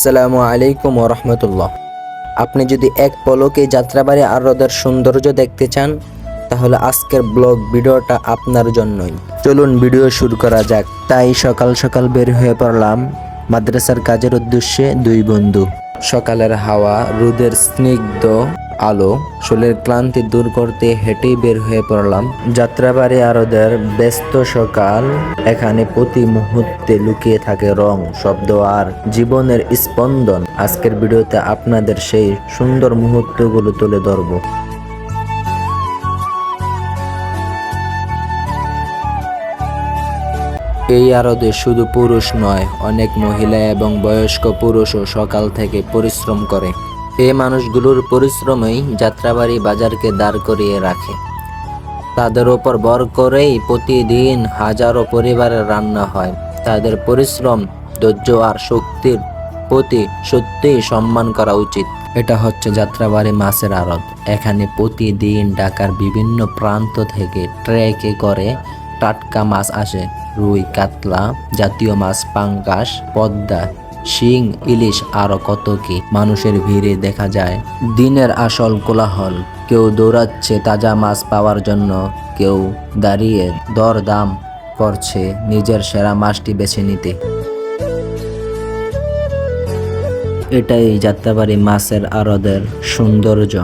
আসসালামু আলাইকুম রহমতুল্লাহ। আপনি যদি এক পলকে যাত্রাবাড়ি আরদের সৌন্দর্য দেখতে চান, তাহলে আজকের ব্লগ ভিডিওটা আপনার জন্যই। চলুন ভিডিও শুরু করা যাক। তাই সকাল সকাল বের হয়ে পড়লাম মাদ্রাসার কাজের উদ্দেশ্যে দুই বন্ধু। সকালের হাওয়া, রোদের স্নিগ্ধ আলো শরীরের ক্লান্তি দূর করতে হেঁটেই বের হয়ে পড়লাম। যাত্রাবাড়ি আরদের ব্যস্ত সকাল, এখানে প্রতি মুহূর্তে লুকিয়ে থাকে রং, শব্দ আর জীবনের স্পন্দন। আজকের ভিডিওতে আপনাদের সেই সুন্দর মুহূর্তগুলো তুলে ধরবো। এই আরদে শুধু পুরুষ নয়, অনেক মহিলা এবং বয়স্ক পুরুষও সকাল থেকে পরিশ্রম করে। এই মানুষগুলোর পরিশ্রমেই যাত্রাবাড়ি বাজারকে দাঁড় করিয়ে রাখে। তাদের ওপর বর করেই প্রতিদিন হাজারো পরিবারের রান্না হয়। তাদের পরিশ্রম, ধৈর্য আর শক্তির প্রতি সত্যিই সম্মান করা উচিত। এটা হচ্ছে যাত্রাবাড়ি মাছের আড়ত। এখানে প্রতিদিন ঢাকার বিভিন্ন প্রান্ত থেকে ট্রেকে করে টাটকা মাছ আসে। রুই, কাতলা জাতীয় মাছ, পাঙ্গাস, পদ্মা শিং, ইলিশ আরও কত কি মানুষের ভিড়ে দেখা যায়। দিনের আসল কোলাহল, কেউ দৌড়াচ্ছে তাজা মাছ পাওয়ার জন্য, কেউ দাঁড়িয়ে দর দাম করছে নিজের সেরা মাছটি বেছে নিতে। এটাই যাত্রাবাড়ি মাছের আরদের সৌন্দর্য।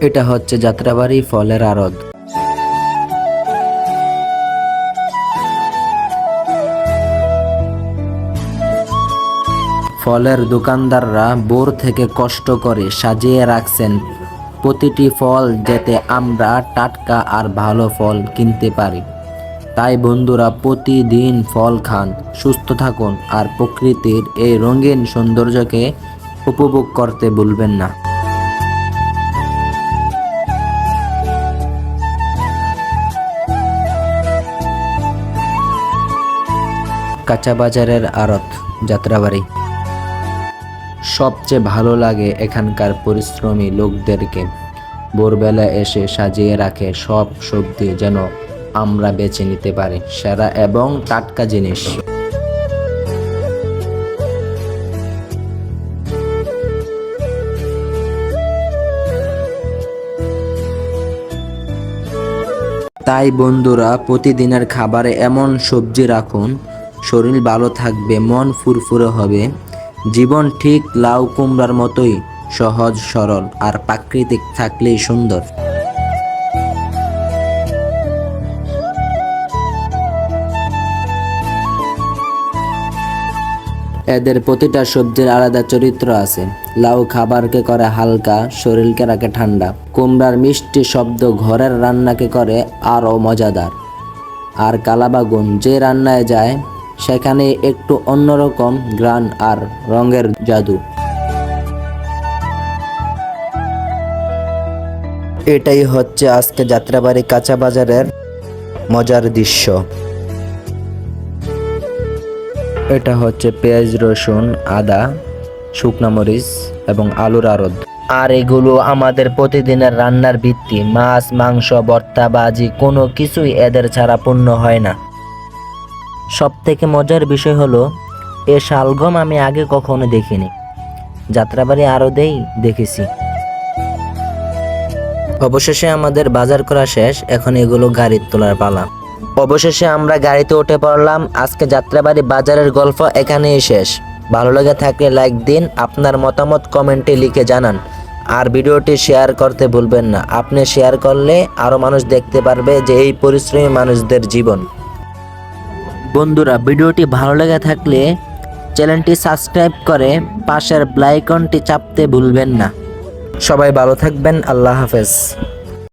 এটা হচ্ছে যাত্রাবাড়ি ফলের আড়ত ফলের দোকানদাররা বোর থেকে কষ্ট করে সাজিয়ে রাখছেন। প্রতিটি ফল যাতে আমরা টাটকা আর ভালো ফল কিনতে পারি। তাই বন্ধুরা, প্রতিদিন ফল খান, সুস্থ থাকুন আর প্রকৃতির এই রঙিন সৌন্দর্যকে উপভোগ করতে ভুলবেন না। কাঁচা বাজারের আড়ত, যাত্রাবাড়ি। সবচেয়ে ভালো লাগে এখানকার পরিশ্রমী লোকদেরকে। ভোরবেলা এসে সাজিয়ে রাখে সব সবজি যেন আমরা বেছে নিতে পারি, সেরা এবং টাটকা জিনিস। তাই বন্ধুরা, প্রতিদিনের খাবারে এমন সবজি রাখুন, শরীর ভালো থাকবে, মন ফুরফুরে হবে। জীবন ঠিক লাউ কুমড়ার মতোই, সহজ, সরল আর প্রাকৃতিক থাকলেই সুন্দর। এদের প্রতিটা সবজির আলাদা চরিত্র আছে। লাউ খাবারকে করে হালকা, শরীরকে রাখে ঠান্ডা। কুমড়ার মিষ্টি শব্দ ঘরের রান্নাকে করে আরও মজাদার। আর কালাবাগুন যে রান্নায় যায় সেখানে একটু অন্যরকম গ্রান আর রঙের জাদু। এটাই হচ্ছে আজকে যাত্রাবাড়ি কাঁচা বাজারের মজার দৃশ্য। এটা হচ্ছে পেঁয়াজ, রসুন, আদা, শুকনা মরিচ এবং আলুর আড়ত। আর এগুলো আমাদের প্রতিদিনের রান্নার ভিত্তি। মাছ, মাংস, ভর্তা বাজি কোনো কিছুই এদের ছাড়া পূর্ণ হয় না। সব থেকে মজার বিষয় হলো, এ শালগম আমি আগে কখনো দেখিনি। যাত্রাবাড়ি আরদেই দেখেছি। অবশেষে আমাদের বাজার করা শেষ, এখন এগুলো গাড়ির তোলার পালা। অবশেষে আমরা গাড়িতে উঠে পড়লাম, আজকে যাত্রাবাড়ি বাজারের গল্প এখানেই শেষ। ভালো লেগে থাকলে লাইক দিন, আপনার মতামত কমেন্টে লিখে জানান। আর ভিডিওটি শেয়ার করতে ভুলবেন না। আপনি শেয়ার করলে আরও মানুষ দেখতে পারবে যে এই পরিশ্রমী মানুষদের জীবন। বন্ধুরা, ভিডিওটি ভালো লেগে থাকলে চ্যানেলটি সাবস্ক্রাইব করে পাশের ব্লাইকনটি চাপতে ভুলবেন না। সবাই ভালো থাকবেন, আল্লাহ হাফেজ।